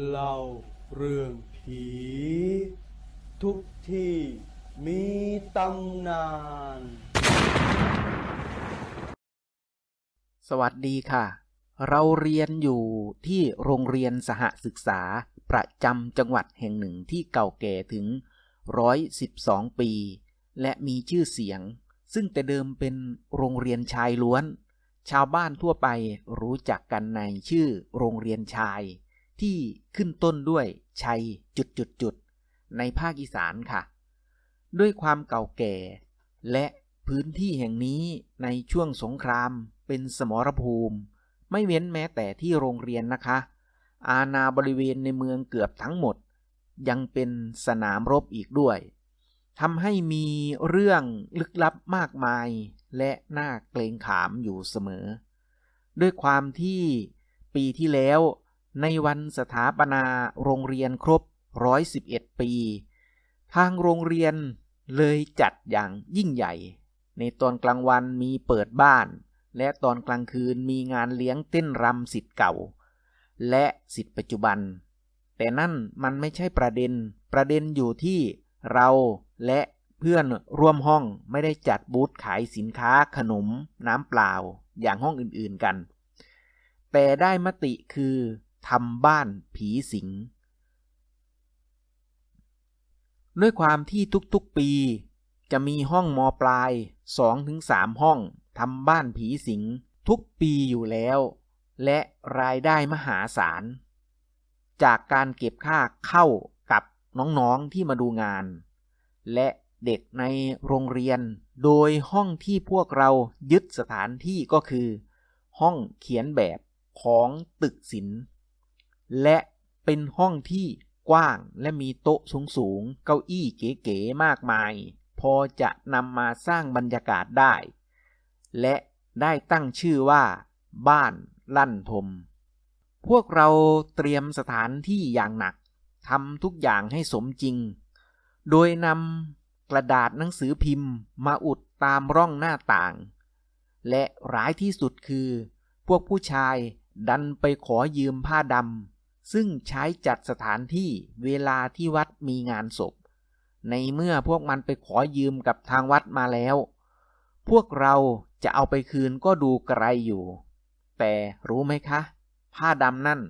เล่าเรื่องผี ทุกที่มีตำนาน สวัสดีค่ะ เราเรียนอยู่ที่โรงเรียนสหศึกษาประจำจังหวัดแห่งหนึ่งที่เก่าแก่ถึง 112 ปี และมีชื่อเสียง ซึ่งแต่เดิมเป็นโรงเรียนชายล้วน ชาวบ้านทั่วไปรู้จักกันในชื่อโรงเรียนชาย ที่ขึ้นต้นด้วยชัยจุดจุดจุดๆในภาคอีสานค่ะ ด้วยความเก่าแก่ และพื้นที่แห่งนี้ในช่วงสงครามเป็นสมรภูมิ ไม่เว้นแม้แต่ที่โรงเรียนนะคะ อาณาบริเวณในเมืองเกือบทั้งหมด ยังเป็นสนามรบอีกด้วยทำให้มีเรื่องลึกลับมากมาย และน่าเกรงขามอยู่เสมอ ด้วยความที่ปีที่แล้ว ในวันสถาปนาโรงเรียนครบ 111 ปี ทางโรงเรียนเลยจัดอย่างยิ่งใหญ่ ในตอนกลางวันมีเปิดบ้าน และตอนกลางคืนมีงานเลี้ยงเต้นรำสิทธิ์เก่า และสิทธิ์ปัจจุบัน แต่นั่นมันไม่ใช่ประเด็น ประเด็นอยู่ที่เราและเพื่อนร่วมห้องไม่ได้จัดบูธขายสินค้าขนมน้ำเปล่าอย่างห้องอื่นๆกัน แต่ได้มติคือ ทำบ้านผีสิง ด้วยความที่ทุกๆปีจะมีห้องมอปลาย 2-3 ห้องทำบ้านผีสิงทุกปีอยู่แล้ว และรายได้มหาศาล จากการเก็บค่าเข้ากับน้องๆที่มาดูงาน และเด็กในโรงเรียน โดยห้องที่พวกเรายึดสถานที่ก็คือ ห้องเขียนแบบของตึกศิลป์ และเป็นห้องที่กว้างและมีโต๊ะสูงๆ เก้าอี้เก๋ๆ มากมาย พอจะนำมาสร้างบรรยากาศได้ และได้ตั้งชื่อว่า บ้านลั่นทม พวกเราเตรียมสถานที่อย่างหนักทำทุกอย่างให้สมจริง โดยนำกระดาษหนังสือพิมพ์มาอุดตามร่องหน้าต่าง และร้ายที่สุดคือ พวกผู้ชายดันไปขอยืมผ้าดำ ซึ่งใช้จัดสถานที่เวลาที่วัดมีงานศพ ในเมื่อพวกมันไปขอยืมกับทางวัดมาแล้ว พวกเราจะเอาไปคืนก็ดูไกลอยู่ แต่รู้ไหมคะ ผ้าดำนั่น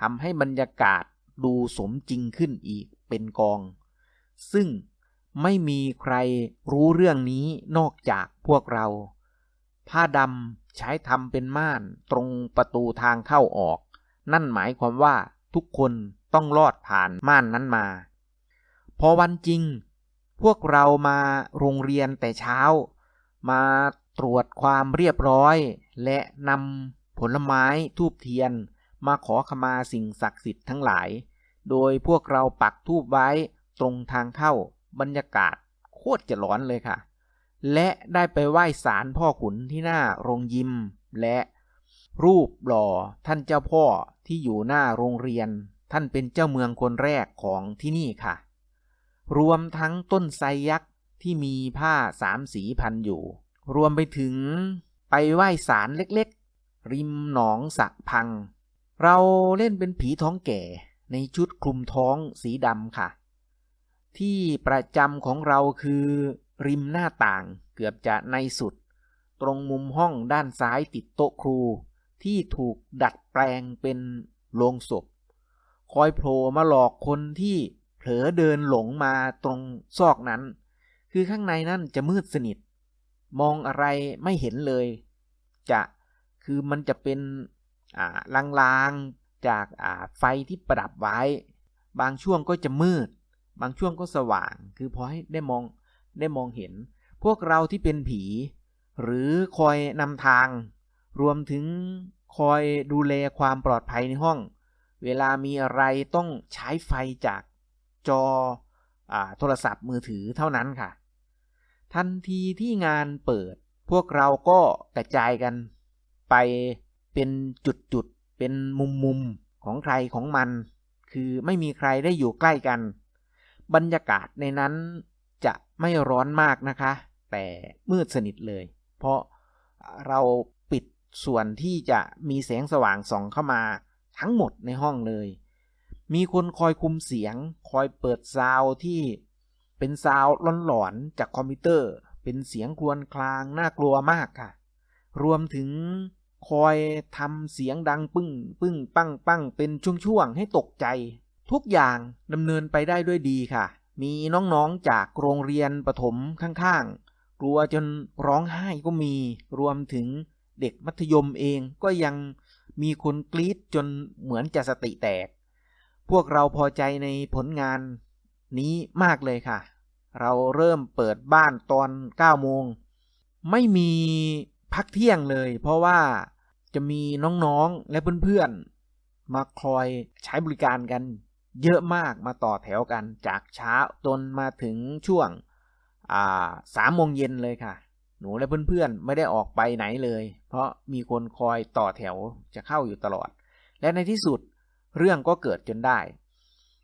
ทำให้บรรยากาศดูสมจริงขึ้นอีกเป็นกอง ซึ่งไม่มีใครรู้เรื่องนี้นอกจากพวกเรา ผ้าดำใช้ทำเป็นม่านตรงประตูทางเข้าออก นั่นหมายความว่า ทุกคนต้องลอดผ่านม่านนั้นมา พอวันจริง พวกเรามาโรงเรียนแต่เช้า มาตรวจความเรียบร้อย และนำผลไม้ทูบเทียน มาขอขมาสิ่งศักดิ์สิทธิ์ทั้งหลาย โดยพวกเราปักทูบไว้ตรงทางเข้าบรรยากาศโคตรจะร้อนเลยค่ะ และได้ไปไหว้ศาลพ่อขุนที่หน้าโรงยิมและ รูปหล่อท่านเจ้าพ่อที่อยู่หน้าโรงเรียน ท่านเป็นเจ้าเมืองคนแรกของที่นี่ค่ะ รวมทั้งต้นไทรยักษ์ที่มีผ้าสามสีพันอยู่ รวมไปถึงไปไหว้ศาลเล็กๆ ริมหนองสะพัง เราเล่นเป็นผีท้องแก่ในชุดคลุมท้องสีดำค่ะ ที่ประจำของเราคือริมหน้าต่างเกือบจะในสุด ตรงมุมห้องด้านซ้ายติดโต๊ะครู ที่ถูกดัดแปลงเป็นโลงศพ คอยโผล่มาหลอกคนที่เผลอเดินหลงมาตรงซอกนั้น คือข้างในนั่นจะมืดสนิท มองอะไรไม่เห็นเลย จะคือมันจะเป็นอ่าลางๆจากอ่าไฟที่ประดับไว้ บางช่วงก็จะมืด บางช่วงก็สว่าง คือพอให้ได้มองได้มองเห็น พวกเราที่เป็นผี หรือคอยนำทาง รวมถึงคอยดูแลความปลอดภัยในห้อง เวลามีอะไรต้องใช้ไฟจากจออโทรศัพท์มือถือเท่านั้นค่ะ ทันทีที่งานเปิด พวกเราก็กระจายกัน ไปเป็นจุดๆ เป็นมุมๆ ของใครของมัน คือไม่มีใครได้อยู่ใกล้กัน บรรยากาศในนั้นจะไม่ร้อนมากนะคะ แต่มืดสนิทเลย เพราะเรา ส่วนที่จะมีแสงสว่างส่องเข้ามาทั้งหมดในห้องเลย มีคนคอยคุมเสียง คอยเปิดซาวที่เป็นซาวหลอนๆจากคอมพิวเตอร์ เป็นเสียงครวญครางน่ากลัวมากค่ะ รวมถึงคอยทำเสียงดังปึ้งปึ้งปั้งปั้งเป็นช่วงๆให้ตกใจ ทุกอย่างดำเนินไปได้ด้วยดีค่ะ มีน้องๆจากโรงเรียนประถมข้างๆ กลัวจนร้องไห้ก็มี รวมถึง เด็กมัธยมเองก็ยังมีคนกรี๊ดจนเหมือนจะสติแตก พวกเราพอใจในผลงานนี้มากเลยค่ะ เราเริ่มเปิดบ้านตอน 9 โมง ไม่มีพักเที่ยงเลย เพราะว่าจะมีน้องๆและเพื่อนๆ มาคอยใช้บริการกัน เยอะมากมาต่อแถวกันจากเช้าจนมาถึงช่วงสามโมงเย็นเลยค่ะ หนูและเพื่อนๆ ไม่ได้ออกไปไหนเลย เพราะมีคนคอยต่อแถวจะเข้าอยู่ตลอด และในที่สุดเรื่องก็เกิดจนได้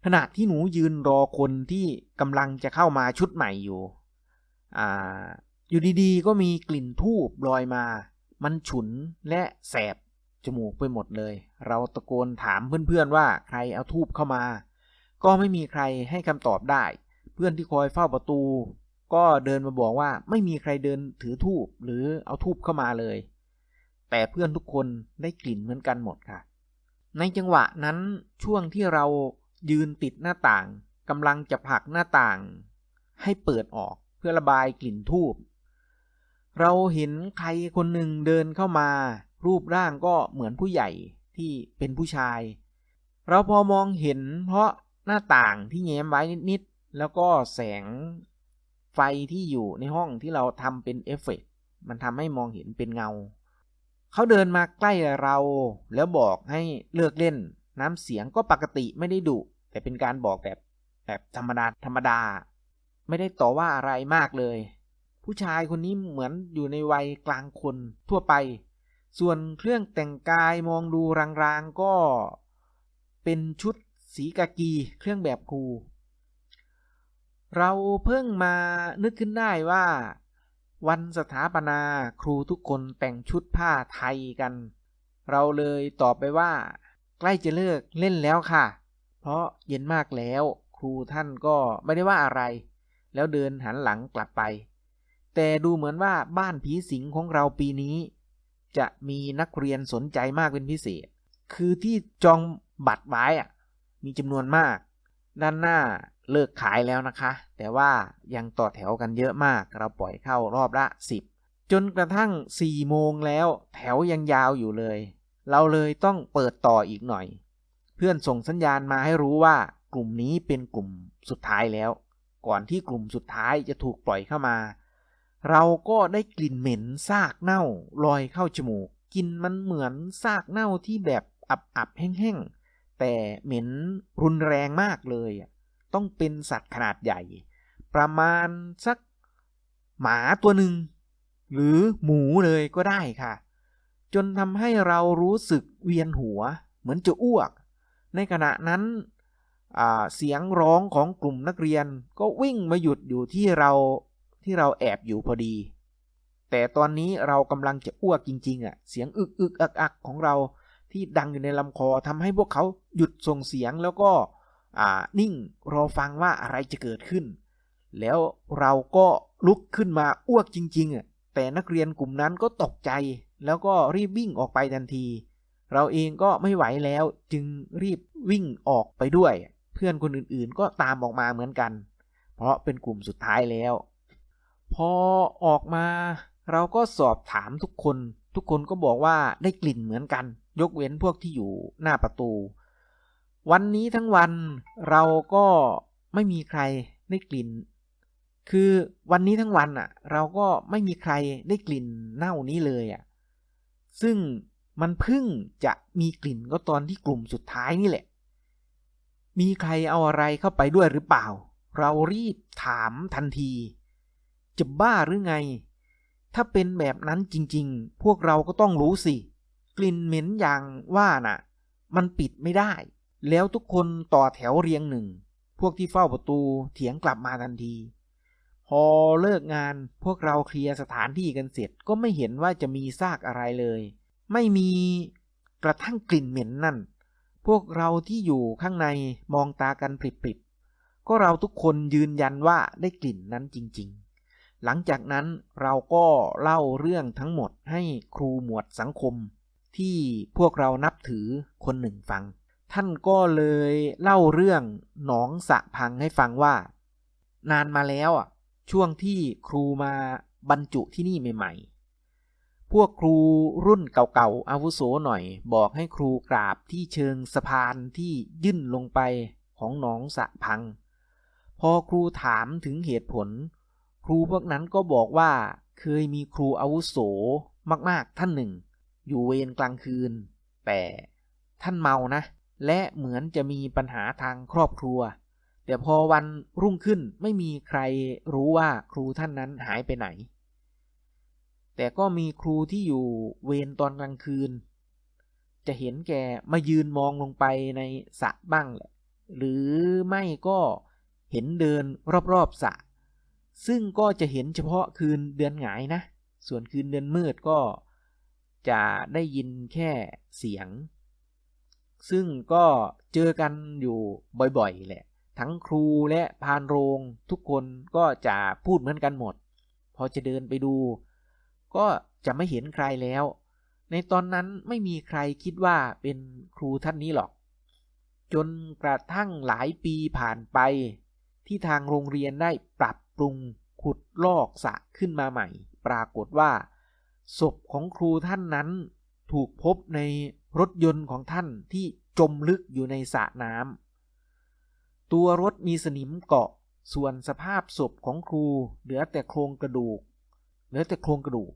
ขณะที่หนูยืนรอคนที่กำลังจะเข้ามาชุดใหม่อยู่อ่าอยู่ดีๆ ก็มีกลิ่นทูบลอยมา มันฉุนและแสบจมูกไปหมดเลย เราตะโกนถามเพื่อนๆว่าใครเอาทูบเข้ามา ก็ไม่มีใครให้คำตอบได้ เพื่อนที่คอยเฝ้าประตู ก็เดินมาบอกว่าไม่มีใครเดินถือทูบหรือเอาทูบเข้ามาเลย แต่เพื่อนทุกคนได้กลิ่นเหมือนกันหมดค่ะ ในจังหวะนั้นช่วงที่เรายืนติดหน้าต่างกำลังจะผลักหน้าต่าง ให้เปิดออกเพื่อระบายกลิ่นทูบเราเห็นใครคนหนึ่งเดินเข้ามา รูปร่างก็เหมือนผู้ใหญ่ที่เป็นผู้ชาย เราพอมองเห็นเพราะหน้าต่างที่แง้มไว้นิดๆแล้วก็แสงไฟที่อยู่ในห้องที่เราทำเป็นเอฟเฟกต์มันทำให้มองเห็นเป็นเงา เขาเดินมาใกล้เรา แล้วบอกให้เลิกเล่น น้ำเสียงก็ปกติไม่ได้ดุแต่เป็นการบอกแบบแบบธรรมดาธรรมดา ไม่ได้ต่อว่าอะไรมากเลย ผู้ชายคนนี้เหมือนอยู่ในวัยกลางคนทั่วไป ส่วนเครื่องแต่งกายมองดูรางๆก็เป็นชุดสีกากีเครื่องแบบครู เราเพิ่งมานึกขึ้นได้ว่า วันสถาปนาครูทุกคนแต่งชุดผ้าไทยกัน เราเลยตอบไปว่า ใกล้จะเลิกเล่นแล้วค่ะ เพราะเย็นมากแล้ว ครูท่านก็ไม่ได้ว่าอะไร แล้วเดินหันหลังกลับไป แต่ดูเหมือนว่าบ้านผีสิงของเราปีนี้ จะมีนักเรียนสนใจมากเป็นพิเศษ คือที่จองบัตรไว้อะมีจำนวนมาก ด้านหน้า เลิกขายแล้วนะคะ แต่ว่ายังต่อแถวกันเยอะมาก เราปล่อยเข้ารอบละ 10 จนกระทั่ง 4 โมงแล้วแถวยังยาวอยู่เลย เราเลยต้องเปิดต่ออีกหน่อย เพื่อนส่งสัญญาณมาให้รู้ว่ากลุ่มนี้เป็นกลุ่มสุดท้ายแล้ว ก่อนที่กลุ่มสุดท้ายจะถูกปล่อยเข้ามา เราก็ได้กลิ่นเหม็นซากเน่าลอยเข้าจมูกกลินมันเหมือนซากเน่าที่แบบอับๆแห้งๆแต่เหม็นรุนแรงมากเลยอะ ต้องเป็นสัตว์ขนาดใหญ่ ประมาณสักหมาตัวหนึ่ง หรือหมูเลยก็ได้ค่ะ จนทำให้เรารู้สึกเวียนหัว เหมือนจะอ้วก ในขณะนั้นเสียงร้องของกลุ่มนักเรียนก็วิ่งมาหยุดอยู่ที่เราที่เราแอบอยู่พอดี แต่ตอนนี้เรากำลังจะอ้วกจริงๆอะ เสียงอึกอึกอักอักของเราที่ดังอยู่ในลำคอทำให้พวกเขาหยุดส่งเสียงแล้วก็ นิ่งรอฟังว่าอะไรจะเกิดขึ้น แล้วเราก็ลุกขึ้นมาอ้วกจริงๆ แต่นักเรียนกลุ่มนั้นก็ตกใจ แล้วก็รีบวิ่งออกไปทันที เราเองก็ไม่ไหวแล้วจึงรีบวิ่งออกไปด้วย เพื่อนคนอื่นๆก็ตามออกมาเหมือนกัน เพราะเป็นกลุ่มสุดท้ายแล้ว พอออกมาเราก็สอบถามทุกคน ทุกคนก็บอกว่าได้กลิ่นเหมือนกัน ยกเว้นพวกที่อยู่หน้าประตู วันนี้ทั้งวันเราก็ไม่มีใครได้กลิ่น คือวันนี้ทั้งวันอะ เราก็ไม่มีใครได้กลิ่นเน่านี้เลยอะ ซึ่งมันเพิ่งจะมีกลิ่นก็ตอนที่กลุ่มสุดท้ายนี่แหละ มีใครเอาอะไรเข้าไปด้วยหรือเปล่า เรารีบถามทันที จะบ้าหรือไง ถ้าเป็นแบบนั้นจริง ๆ พวกเราก็ต้องรู้สิ กลิ่นเหม็นอย่างว่าน่ะ มันปิดไม่ได้ แล้วทุกคนต่อแถวเรียงหนึ่ง พวกที่เฝ้าประตูเถียงกลับมาทันที พอเลิกงานพวกเราเคลียร์สถานที่กันเสร็จก็ไม่เห็นว่าจะมีซากอะไรเลย ไม่มีกระทั่งกลิ่นเหม็นนั่น พวกเราที่อยู่ข้างในมองตากันปริบๆ ก็เราทุกคนยืนยันว่าได้กลิ่นนั้นจริงๆ หลังจากนั้นเราก็เล่าเรื่องทั้งหมดให้ครูหมวดสังคม ที่พวกเรานับถือคนหนึ่งฟัง ท่านก็เลยเล่าเรื่องหนองสะพังให้ฟังว่า นานมาแล้วอะช่วงที่ครูมาบรรจุที่นี่ใหม่ ๆ พวกครูรุ่นเก่าๆอาวุโสหน่อย บอกให้ครูกราบที่เชิงสะพานที่ยื่นลงไปของหนองสะพัง พอครูถามถึงเหตุผล ครูพวกนั้นก็บอกว่าเคยมีครูอาวุโสมากๆท่านหนึ่ง อยู่เวรกลางคืน แต่ท่านเมานะ และเหมือนจะมีปัญหาทางครอบครัว แต่พอวันรุ่งขึ้นไม่มีใครรู้ว่าครูท่านนั้นหายไปไหน แต่ก็มีครูที่อยู่เวรตอนกลางคืน จะเห็นแกมายืนมองลงไปในสระบ้างแหละ หรือไม่ก็เห็นเดินรอบๆสระซึ่งก็จะเห็นเฉพาะคืนเดือนหงายนะ ส่วนคืนเดือนมืดก็จะได้ยินแค่เสียง ซึ่งก็เจอกันอยู่บ่อยๆ แหละ ทั้งครูและพานโรงทุกคนก็จะพูดเหมือนกันหมด พอจะเดินไปดู ก็จะไม่เห็นใครแล้ว ในตอนนั้นไม่มีใครคิดว่าเป็นครูท่านนี้หรอก จนกระทั่งหลายปีผ่านไป ที่ทางโรงเรียนได้ปรับปรุงขุดลอกสระขึ้นมาใหม่ ปรากฏว่า ศพของครูท่านนั้นถูกพบใน รถยนต์ของท่านที่จมลึกอยู่ในสระน้ำตัวรถมีสนิมเกาะส่วนสภาพศพของครูเหลือแต่โครงกระดูก เหลือแต่โครงกระดูก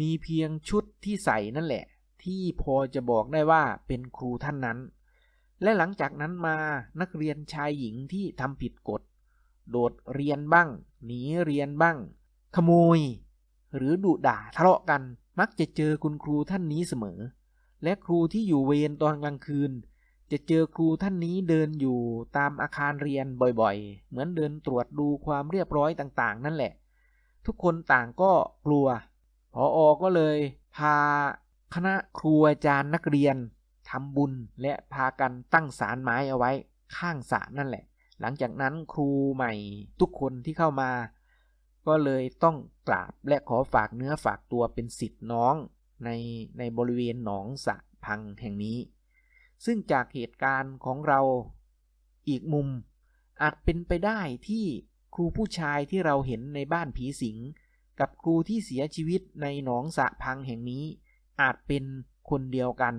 มีเพียงชุดที่ใส่นั่นแหละ ที่พอจะบอกได้ว่าเป็นครูท่านนั้น และหลังจากนั้นมานักเรียนชายหญิงที่ทำผิดกฎ โดดเรียนบ้าง หนีเรียนบ้าง ขโมย หรือดุด่าทะเลาะกันมักจะเจอคุณครูท่านนี้เสมอ และครูที่อยู่เวรตอนกลางคืน จะเจอครูท่านนี้เดินอยู่ตามอาคารเรียนบ่อยๆ เหมือนเดินตรวจดูความเรียบร้อยต่างๆ นั่นแหละ ทุกคนต่างก็กลัวพออก็เลย พาคณะครูอาจารย์นักเรียนทำบุญและพากันตั้งศาลไม้เอาไว้ ข้างสระนั่นแหละ หลังจากนั้นครูใหม่ทุกคนที่เข้ามา ก็เลยต้องกราบและขอฝากเนื้อฝากตัวเป็นสิทธิ์น้อง ในในบริเวณหนองสะพังแห่งนี้ ซึ่งจากเหตุการณ์ของเราอีกมุมอาจเป็นไปได้ที่ครูผู้ชายที่เราเห็นในบ้านผีสิง กับครูที่เสียชีวิตในหนองสะพังแห่งนี้ อาจเป็นคนเดียวกัน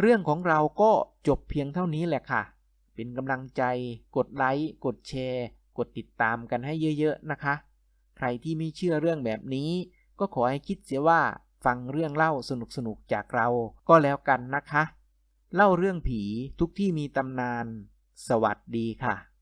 เรื่องของเราก็จบเพียงเท่านี้แหละค่ะ เป็นกำลังใจ กดไลค์ กดแชร์ กดติดตามกันให้เยอะๆนะคะ ใครที่ไม่เชื่อเรื่องแบบนี้ ก็ขอให้คิดเสียว่า ฟังเรื่องเล่าสนุกๆจากเราก็แล้วกันนะคะ เล่าเรื่องผีทุกที่มีตำนาน สวัสดีค่ะ